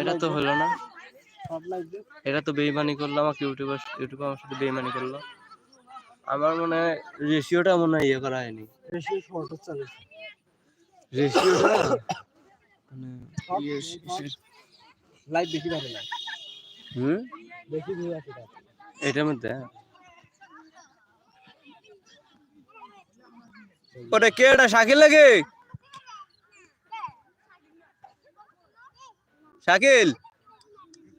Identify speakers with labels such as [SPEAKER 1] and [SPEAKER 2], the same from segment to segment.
[SPEAKER 1] এটা তো হলো না। এটা তো বেইমানি করল আমাকে ইউটিউবে ইউটিউবে আমার সাথে বেইমানি করল। আমার মনে হয় রেশিওটা মনে হয় ইয়ে করা হয়নি। রেশিওটা মানে ইয়ে
[SPEAKER 2] লাইভ বেশি ভালো লাগে
[SPEAKER 1] হুম?
[SPEAKER 2] বেশি ভিউ আছে
[SPEAKER 1] এটার মধ্যে? ওটা কে এটা শাকিল লাগে শাকিল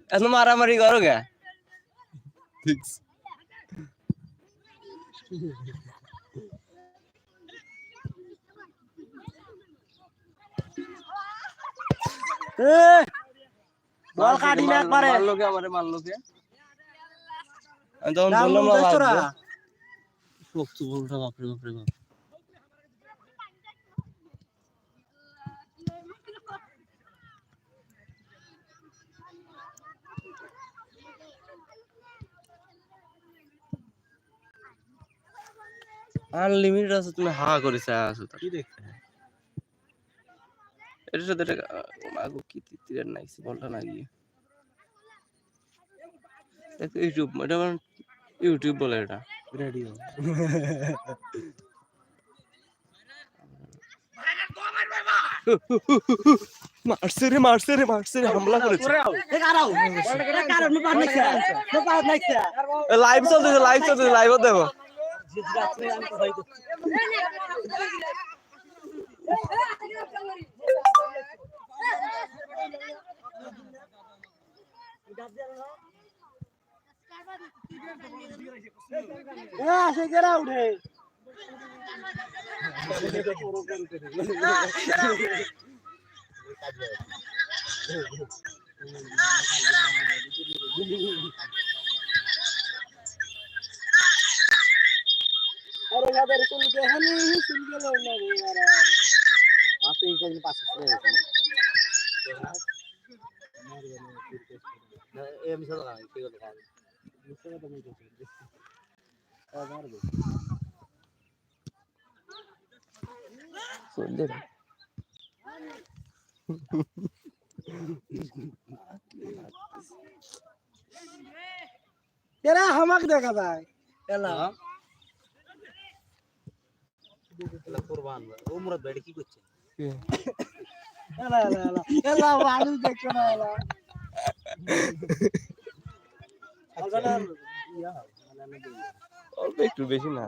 [SPEAKER 1] এত মারামারি করো গে।
[SPEAKER 2] বল কাটি না একবারে।
[SPEAKER 1] মারলো কে আমারে মারলো কে আমি তখন বললাম না। শক্ত বলটা বাপরে বাপরে বাপ আনলিমিটেড আছে তুমি হা করে চাই আছো তো
[SPEAKER 2] কি দেখতে
[SPEAKER 1] এটার সাথে এটা মাগো কি তিতিরের নাইছি বলটা না গিয়ে। দেখো ইউটিউব এটা মানে ইউটিউব বলে এটা।
[SPEAKER 2] রেডিও
[SPEAKER 1] মারছে রে মারছে রে মারছে রে হামলা করেছে। লাইভ চলতেছে লাইভ চলতেছে লাইভ দেখো
[SPEAKER 2] জিত যাচ্ছে আমি তো ভাই তো এ আসে গেরা উঠে अरे यार सुन के हनी ही सुन के लो ना रे यार आप तो एक पास से ए আমি সাদা কি কথা কাজ মিশে তো মই করছি আবার গো
[SPEAKER 1] চলছে
[SPEAKER 2] तेरा हमक देखा भाई এলা
[SPEAKER 3] কোরবান ও মুরাদ ভাই এটা কি করছে?
[SPEAKER 2] এলা এলা এলা। এলা মানুষ দেখছ না এলা।
[SPEAKER 1] অল্প একটু বেশি না।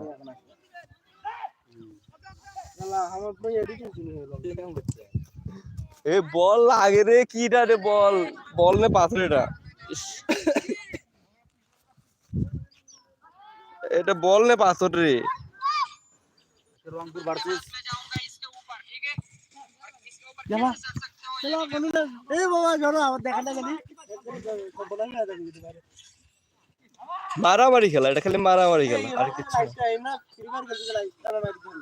[SPEAKER 1] এ বল লাগে রে কিটা রে বল? বল নে পাথর এটা। এটা বল নে পাথর। রে
[SPEAKER 2] জানি বলা না দেখি পারে
[SPEAKER 1] মারামারি খেলা এটা খালি মারামারি খেলা আর কিছু না।
[SPEAKER 2] টাইম না ফ্রিবার খেলতে গেলাই তারা মারি দিল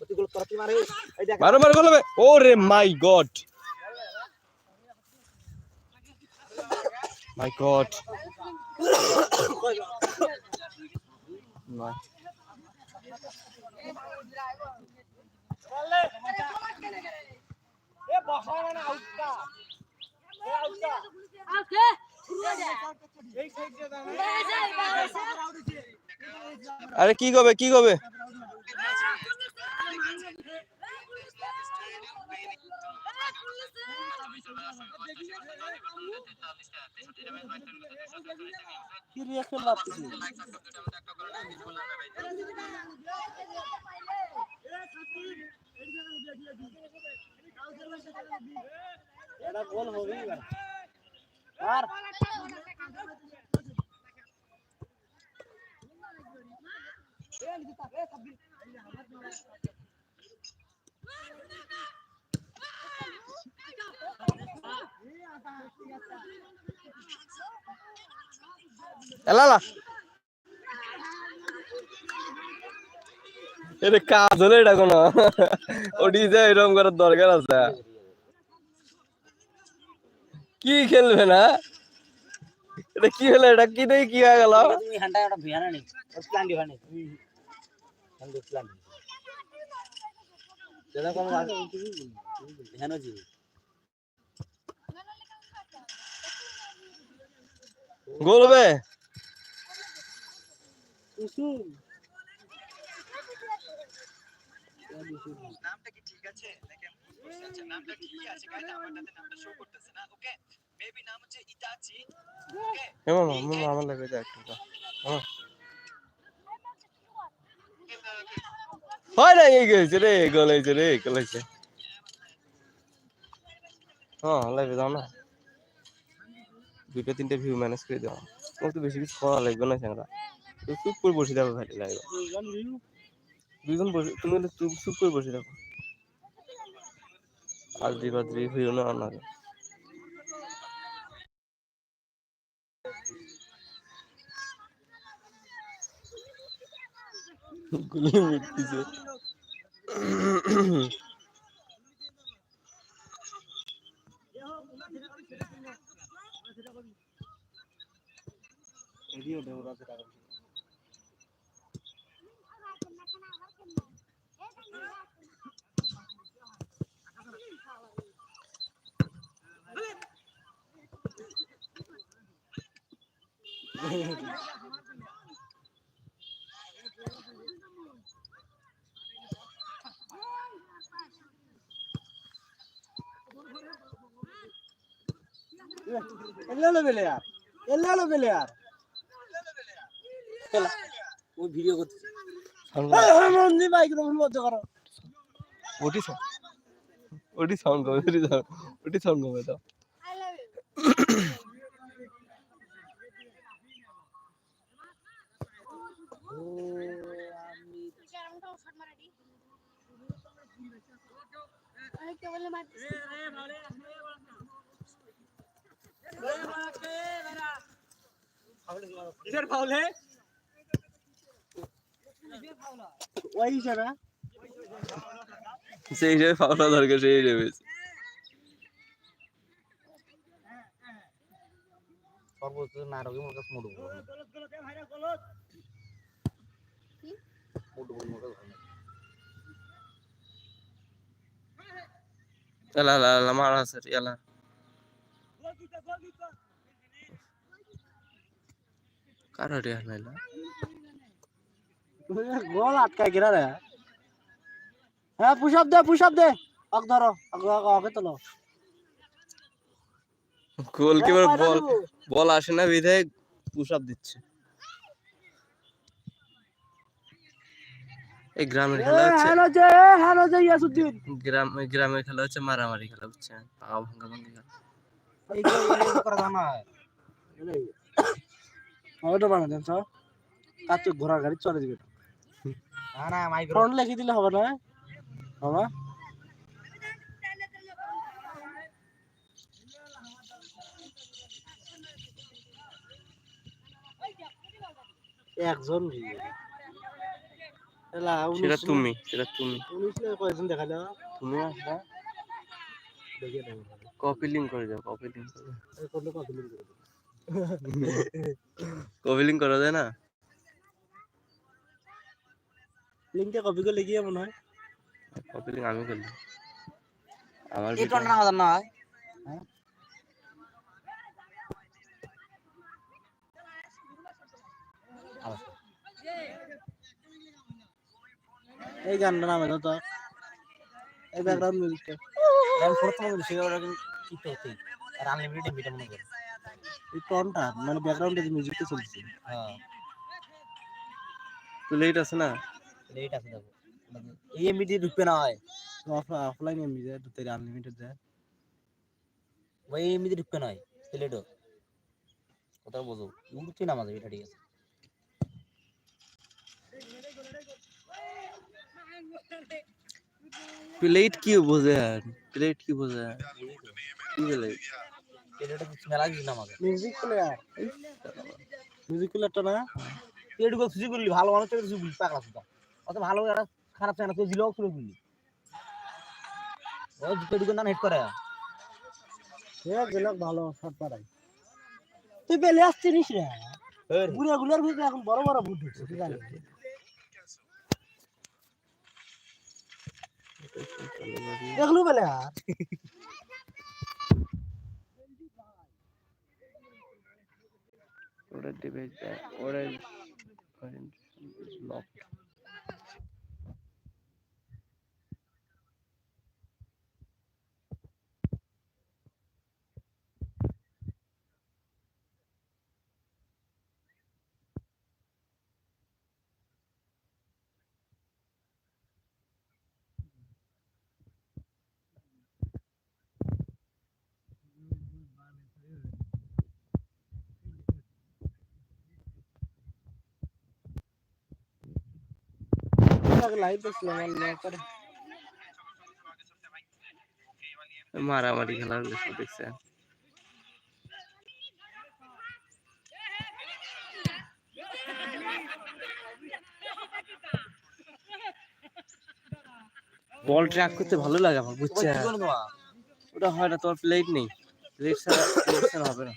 [SPEAKER 3] প্রতিগুলো মারে এই দেখ
[SPEAKER 1] রে মাই গড মাই গড আরে কি কবে কি কবে
[SPEAKER 2] কি রিঅ্যাকশন ভাবতেছি এটা গোল হবেই না আর।
[SPEAKER 1] এলালা এটা কাজ হলো এটা কোনো। ওটি যে এরকম করার দরকার আছে। কি খেলবে না? এটা কি হলো? এটা কি দেখি কি হয়ে গেল?
[SPEAKER 3] তুমি হ্যান্ডা একটা ভিয়ানা নেই প্ল্যান দিবা নেই আমি দেখলাম দাদা কোন হেন জি
[SPEAKER 1] গোল
[SPEAKER 4] নামটা কি ঠিক আছে? দেখেন আচ্ছা নামটা ঠিকই আছে নামটা শো করতেছে না ওকে মেবি নাম হচ্ছে ইতাচি ওকে
[SPEAKER 1] আমার লাগে দেখ হয় না এই গেছে রে গোল হয়েছে রে গোল হ্যাঁ লাগবে দাও না। দুটো তিনটে ভিউ ম্যানেজ করে দাও। তোমার তো বেশি কিছু করা লাগবে না স্যাংরা চুপ করে বসে থাকো ভালো লাগবে
[SPEAKER 2] দুজন
[SPEAKER 1] বসে তুমি চুপ চুপ করে বসে থাকো। আদ্রি বাদ্রি ভিউ না না গুলি মিটতেছে
[SPEAKER 2] ভিডিও দেবো রাতে টাকা এল্লালো বেলে আর এল্লালো বেলে আর
[SPEAKER 3] ও ভিডিও করতে
[SPEAKER 2] মন্দি মাইক্রোফোন বন্ধ করো।
[SPEAKER 1] ওটি সাউন্ড। ওটি সাউন্ড কমে ওটি সাউন্ড ওটি সাউন্ড কমে দাও।
[SPEAKER 2] কিসের ফাউল হে ওই হিসাবে
[SPEAKER 1] সেই হিসেবে পাওয়া দরকার সেই হিসেবে
[SPEAKER 3] সর্বোচ্চ নাটকে মোর কাছে মোটু মোটু মোর কাছে ভালো।
[SPEAKER 1] لا لا لا ما راح يصير يلا কারও
[SPEAKER 2] গোল আটকায় রে? হ্যাঁ দে পুষাপ দে। অক ধরো অকে তোলো।
[SPEAKER 1] গোল কিপার বল বল আসে না বিধায় পুশ আপ দিচ্ছে। এই গ্রামের খেলা হচ্ছে।
[SPEAKER 2] হ্যালো যে হ্যালো যে ইয়াসুদ্দিন।
[SPEAKER 1] গ্রাম গ্রামের খেলা হচ্ছে মারামারি খেলা ভাঙ্গা ভাঙ্গি খেলা।
[SPEAKER 3] এই করা জানা
[SPEAKER 2] ওটা বানা দেন সব কাছে ঘোড়া গাড়ি চলে যাবে
[SPEAKER 3] না না মাইক্রো
[SPEAKER 2] ফ্রন্ট লিখে দিলে হবে না বাবা একজন
[SPEAKER 1] সেটা তুমি সেটা তুমি।
[SPEAKER 2] উনিশ কয়েকজন দেখা যাও
[SPEAKER 1] তুমি আসবা।
[SPEAKER 2] দেখে দেবো
[SPEAKER 1] কপি লিঙ্ক করে যাও কপি লিঙ্ক করে
[SPEAKER 2] করলে
[SPEAKER 1] কপি করা যায় না?
[SPEAKER 2] লিঙ্কটা কপি করে লিখিয়ে মনে হয়?
[SPEAKER 1] কপি লিঙ্ক আমি করলাম। আমার
[SPEAKER 3] এই
[SPEAKER 1] ভিডিও-
[SPEAKER 3] টনটা না জানা হয়?
[SPEAKER 2] এই গানটা নামে তো। এই ব্যাকগ্রাউন্ড মিউজিকটা
[SPEAKER 3] আমি প্রথম সেটা কিনতে হতে আর আনলিমিটেড এমবিটা মনে করে।
[SPEAKER 2] এই টনটা মানে ব্যাকগ্রাউন্ডে যে মিউজিকটা চলছে।
[SPEAKER 3] হ্যাঁ।
[SPEAKER 1] তো লেট আছে না?
[SPEAKER 3] লেট আছে দেখো। এই এমবিটি ঢুকবে না হয়।
[SPEAKER 2] অফলাইন এমবি যায় তো তেরে আনলিমিটেড যায়।
[SPEAKER 3] ওই এমবিতে ঢুকবে না হয় লেটও কথা বোঝো। উঠছে না মাঝে এটা ঠিক আছে।
[SPEAKER 1] প্লেট কি বোঝে আর প্লেট কি বোঝে আর। কি বলে?
[SPEAKER 3] এটা মেলা কিছু না
[SPEAKER 2] মিউজিক প্লেয়ার মিউজিক প্লেয়ারটা না?
[SPEAKER 3] করলি ভালো মানুষ থেকে পাকলা সুতা অত ভালো একটা খারাপ চায় না তুই দিলেও সুযোগ করলি ও এটুকু না হেড করে।
[SPEAKER 2] সে গেল ভালো শট পারাই তুই বেলে আসছিস রে। বুড়া গুলার ভিতরে এখন বড় বড় বুট উঠছে তুই দেখলু বলে। আর
[SPEAKER 1] ওরা ডিভাইস ওরা লক
[SPEAKER 2] লাইভ দেখছিলাম অনলাইন করে।
[SPEAKER 1] মারামারি খেলা দেখছে। বল ট্র্যাক করতে ভালো লাগে আমার বুঝছে? ওটা হয় না তোমার প্লেট নেই। প্লেট ছাড়া প্লেট হবে না।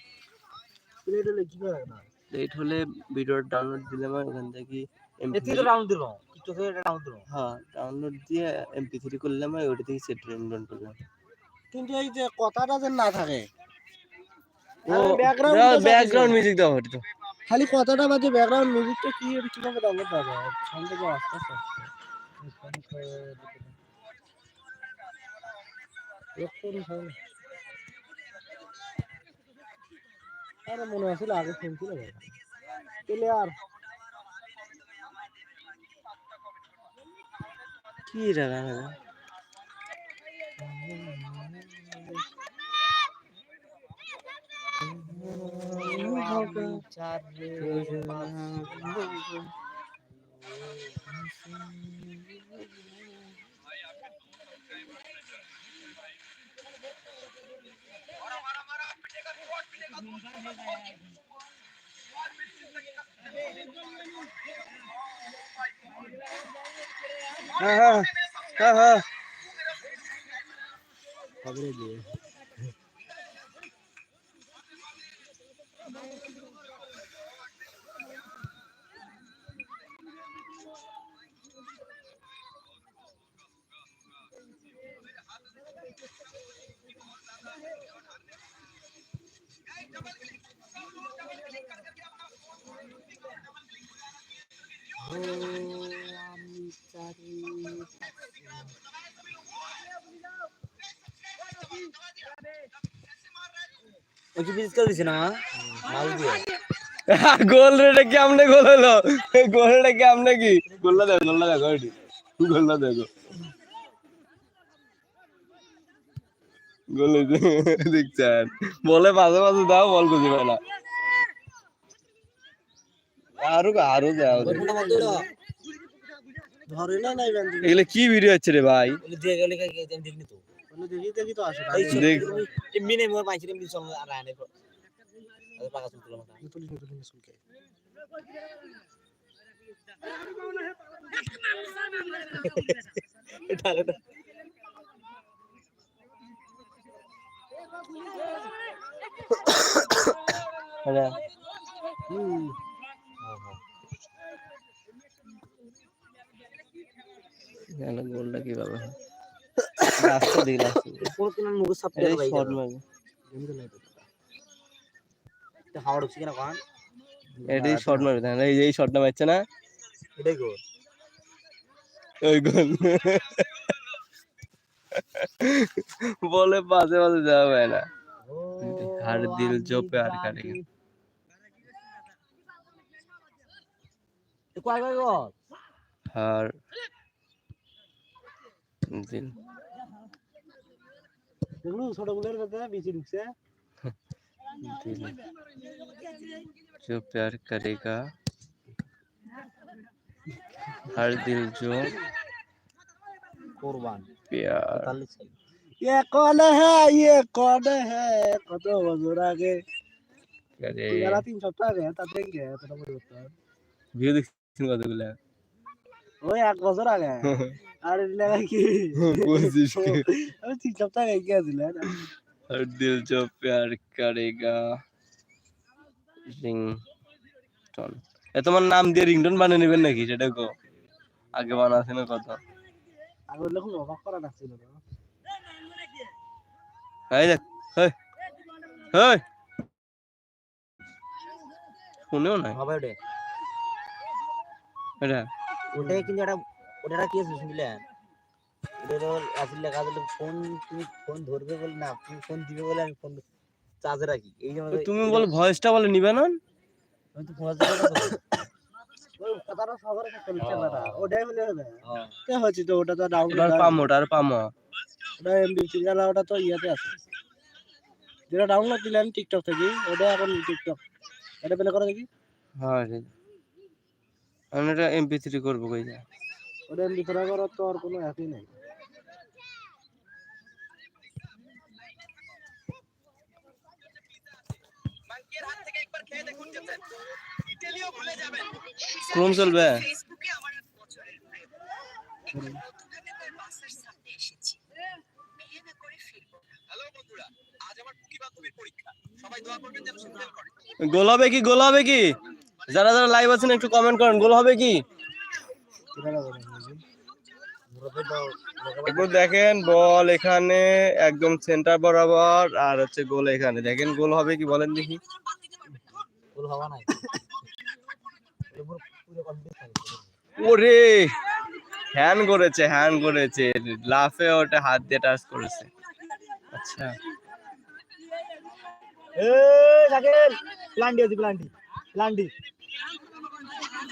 [SPEAKER 2] প্লেট হলে কি করে না
[SPEAKER 1] প্লেট হলে ভিডিওটা ডাউনলোড দিলে আমার ওখান থেকে
[SPEAKER 3] এ তুই তো ডাউন দিলো এটা ডাউন
[SPEAKER 1] হ্যাঁ ডাউনলোড দিয়ে এমপি থ্রি করলাম আর ওটা থেকে সেট ডাউনলোড করলাম
[SPEAKER 2] কিন্তু এই যে কথাটা যে না থাকে
[SPEAKER 1] ও
[SPEAKER 2] টা
[SPEAKER 1] ব্যাকগ্রাউন্ড মিউজিক দাও হয়তো তো।
[SPEAKER 2] খালি কথাটা বাজে ব্যাকগ্রাউন্ড মিউজিকটা কি কীভাবে ডাউনলোড হবে সামনে যে আস্তে আস্তে। আরে মনে আছিল আগে শুনছিল তাহলে আর
[SPEAKER 1] কি রে গান হ্যাঁ হ্যাঁ হ্যাঁ হ্যাঁ
[SPEAKER 2] খবরে দিয়ে
[SPEAKER 3] ও কি বিজিট করে না মাল দিয়ে।
[SPEAKER 1] গোল রেটে কেমনে গোল হলো? গোল রেটে কেমনে কি? গোলটা দেখো গোলটা দেখো এটি গোলটা দেখো। গোল দেখছেন। বলে মাঝে মাঝে দাও বল খুঁজে পায় না আরও আরও দাও
[SPEAKER 3] ওই ফোনটা বন্ধ করো
[SPEAKER 2] ধরে না নাই ব্যান্ড
[SPEAKER 1] এগুলো কি ভিডিও হচ্ছে রে ভাই?
[SPEAKER 3] বলে
[SPEAKER 1] এখানে গোলটা কীভাবে হয়? রাস্তা
[SPEAKER 3] কোন ভাই
[SPEAKER 1] শর্ট
[SPEAKER 2] এটা
[SPEAKER 3] হাওড় হচ্ছে কিনা কোন?
[SPEAKER 1] এটাই শর্ট মারবে। তাহলে এই যেই শর্টটা মারছে না?
[SPEAKER 3] এটাই গোল
[SPEAKER 1] ওই গোল বলে না। হার দিল জো আর কাটেগে
[SPEAKER 3] কয় কয় গোল
[SPEAKER 1] হার। दिल
[SPEAKER 2] দেখলু ছোট গুলোর কথা বেশি ঢুকছে
[SPEAKER 1] दिल जो प्यार करेगा हर दिल जो
[SPEAKER 3] কোরবান
[SPEAKER 1] प्यार
[SPEAKER 3] তাহলে চাই
[SPEAKER 2] ये कौन है ये कौन है কত বছর আগে
[SPEAKER 1] करे
[SPEAKER 2] এরা তিন সপ্তাহ আগে তা দেখে এতটা পরিবর্তন
[SPEAKER 1] ভিউ দেখছেন কতগুলো
[SPEAKER 2] ওই এক বছর আগে আর কি?
[SPEAKER 1] কোশিশ
[SPEAKER 2] আমি তিন সপ্তাহ আগে
[SPEAKER 1] আর দিল রিং টন এ তোমার নাম দিয়ে রিংটন বানিয়ে নেবেন নাকি? সেটা কো। আগে বানাছে না কথা।
[SPEAKER 2] আগে লোক অবাক করা না?
[SPEAKER 1] ছিল হাই দেখ শুনেও না
[SPEAKER 3] হবে
[SPEAKER 1] এটা?
[SPEAKER 3] ওটা কিন্তু এটা ওটা কি আছে শুনলেন ওটা আসলে লেখা দিল ফোন তুমি ফোন ধরবে বলে না তুমি ফোন দিবে বলে আমি ফোন চার্জে রাখি। এই যে
[SPEAKER 1] তুমি বল ভয়েসটা বলে নিবে না?
[SPEAKER 3] আমি তো ফোন
[SPEAKER 2] ওই কথাটা শহরে থাকতে লিখতে ওটাই হলে হবে। কে হচ্ছে তো? ওটা তো ডাউনলোড
[SPEAKER 1] ওটার পামো ওটার পামো।
[SPEAKER 2] ওটা এমবি সিঙ্গালা ওটা তো ইয়াতে আছে। যেটা ডাউনলোড দিলেন টিকটক থেকে ওটা এখন টিকটক এটা পেলে করে দেখি।
[SPEAKER 1] হ্যাঁ। আমি এটা এমপি থ্রি করব কই যা
[SPEAKER 2] ওটা এমবি করার তো আর কোনো অ্যাপই নেই।
[SPEAKER 4] মাঙ্কির হাত থেকে একবার খেয়ে দেখুন যেতেন ইটালিও ভুলে যাবেন।
[SPEAKER 1] ক্রোম চলবে?
[SPEAKER 5] ফেসবুকে আমার এক বছরের প্রেম দোকানে তার বাসার সামনে এসেছি। বিয়ে না করে ফিরবো না।
[SPEAKER 4] হ্যালো বন্ধুরা আজ আমার কুকি বান্ধবীর পরীক্ষা। সবাই দোয়া করবেন যেন সে ফেল করে
[SPEAKER 1] গোল হবে কি? গোল হবে কি? যারা যারা লাইভ আছেন একটু কমেন্ট করেন গোল হবে কি? দেখেন বল এখানে একদম সেন্টার বরাবর আর হচ্ছে গোল এখানে। দেখেন গোল হবে কি বলেন দেখি।
[SPEAKER 3] থাকে
[SPEAKER 1] ওরে! হ্যান করেছে হ্যান করেছে। লাফে ওটা হাত দিয়ে টাচ করেছে। আচ্ছা।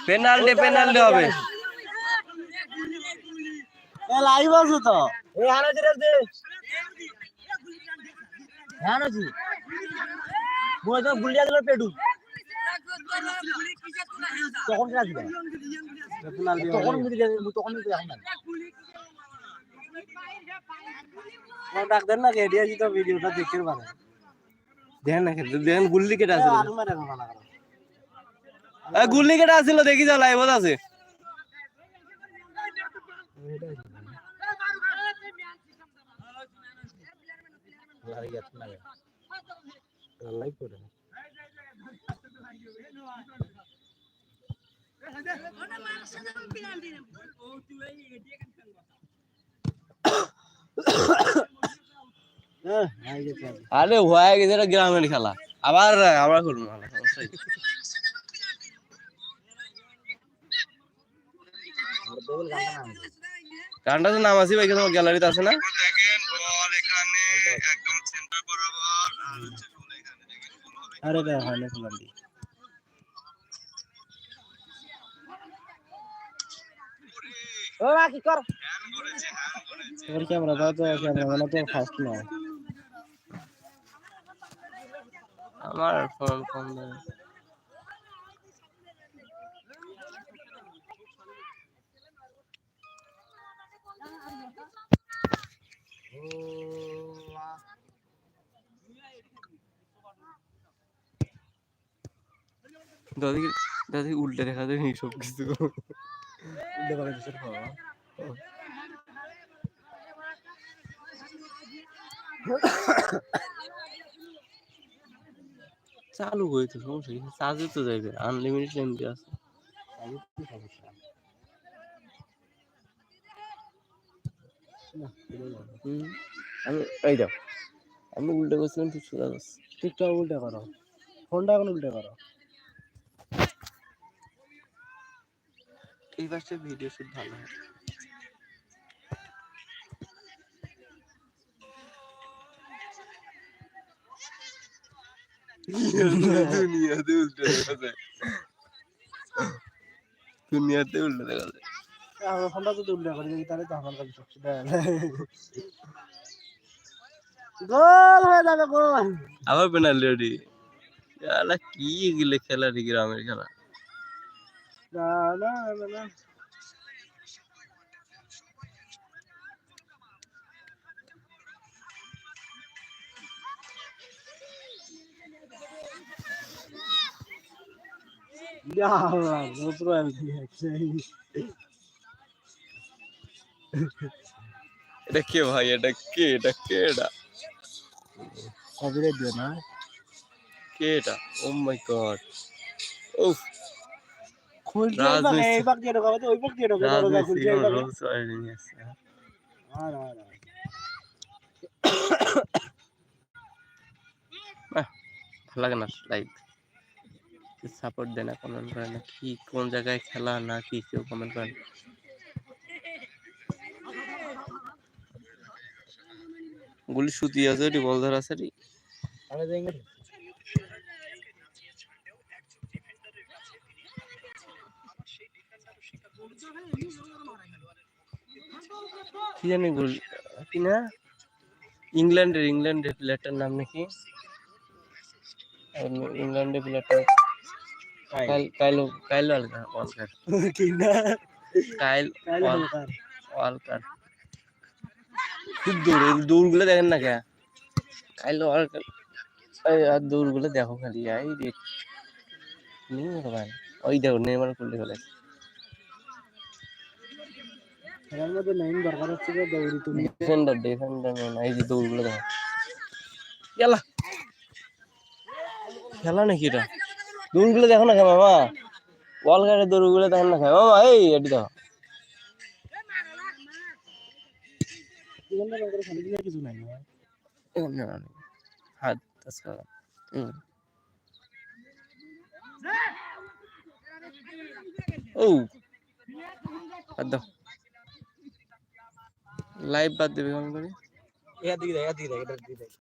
[SPEAKER 1] পেনাল্টি পেনাল্টি হবে।
[SPEAKER 2] লাইভ আছে তো।
[SPEAKER 3] এই হানো জিরাস দে হ্যাঁ আছি তো গুলিয়া দিল পেটু তখন রাখি তখন তখন
[SPEAKER 2] ডাক দেন না আছি তো ভিডিওটা দেখতে পারে।
[SPEAKER 1] দেখেন না খেলতে দেখেন গুল্লি কেটে
[SPEAKER 2] না
[SPEAKER 1] গুল্লি কেটে আসছিল দেখি যা লাইভত আছে।
[SPEAKER 3] লারি যাচ্ছে না
[SPEAKER 2] লাইভ করে। গেছে।
[SPEAKER 1] আরে হয়ে গেছে এটা গ্রামের খেলা। আবার আবার করব। গানটা তো নাম আছে ভাই তোমার গ্যালারিতে আছে না? গোল হবে
[SPEAKER 2] আরে ভাই হয় না পেনাল্টি
[SPEAKER 3] ও মা কি কর
[SPEAKER 2] তোর ক্যামেরা দাও তো ক্যামেরা মানে তো ফার্স্ট না
[SPEAKER 1] আমার ফোন দেয় দাদি দাদি উল্টে দেখা যায় সব কিছু
[SPEAKER 2] উল্টে করে দিছে খাওয়া।
[SPEAKER 1] চালু হইতো সমস্যা কি? চার্জে তো যাইবে আনলিমিটেড এমবি আছে।
[SPEAKER 2] আমি
[SPEAKER 1] এই দাও আমি উল্টে করছিলাম তুই সোজা করছিস
[SPEAKER 2] টিকটক উল্টে করো। ফোনটা এখন উল্টে করো।
[SPEAKER 1] এই পাশে ভিডিও শুট ভালো হয়। দুনিয়াতে উল্টে দেখা যায় দুনিয়াতে উল্টে দেখা যায়
[SPEAKER 2] আমার ফোনটা যদি উল্টে করে দিই তাহলে তো আমার কাছে গোল হয়ে যাবে গোল।
[SPEAKER 1] আবার পেনাল্টি আলা কি এগুলো খেলা রে গ্রামের খেলা?
[SPEAKER 2] না না না না Ya Allah, otro el día.
[SPEAKER 1] এটা কে ভাই এটা কে এটা কে এটা
[SPEAKER 2] কবিরে দিও না
[SPEAKER 1] কে এটা ও মাই গড উফ লাগে না লাইভ সাপোর্ট দেয় না কমেন্ট করে না কি কোন জায়গায় খেলা না কি কেউ কমেন্ট করে না। গুলি সুতি আছে রিভলভার আছে রে
[SPEAKER 3] আরে দেখেন
[SPEAKER 1] কি জানি গুল কি না? ইংল্যান্ডের ইংল্যান্ডের প্লেয়ারটার নাম নাকি? ইংল্যান্ডের প্লেয়ারটা কাইল। কাইল কাইল ওয়ালকার ওয়ালকার।
[SPEAKER 2] কি না?
[SPEAKER 1] কাইল
[SPEAKER 2] কাইল
[SPEAKER 1] ওয়াল-
[SPEAKER 2] হালকার
[SPEAKER 1] ওয়ালকার। খুব দৌড় দৌড়গুলো দেখেন না কে? কাইল ওয়ালকার। আর দৌড়গুলো দেখো খালি এই রে নিয়ে ভাই। ওই দেখো নেইমার করলে ফেলে
[SPEAKER 2] খেলার মধ্যে মেইন দরকার হচ্ছে যে দৌড়ি তুমি।
[SPEAKER 1] ডিফেন্ডার ডিফেন্ডার না এই যে দৌড়গুলো দেখো। ইয়ালা খেলা নাকি এটা? দৌড়গুলো দেখো না কে মামা ওয়ালকারের দৌড়গুলো দেখো না কে মামা এই এটি দেখো।
[SPEAKER 2] কিছু নাই।
[SPEAKER 1] হাত হুম। ও। বাদ দাও। লাইভ বাদ দেবে কেমন করে?
[SPEAKER 3] এর দিকে দেখ এর দিকে দেখ এর দিকে দেখ।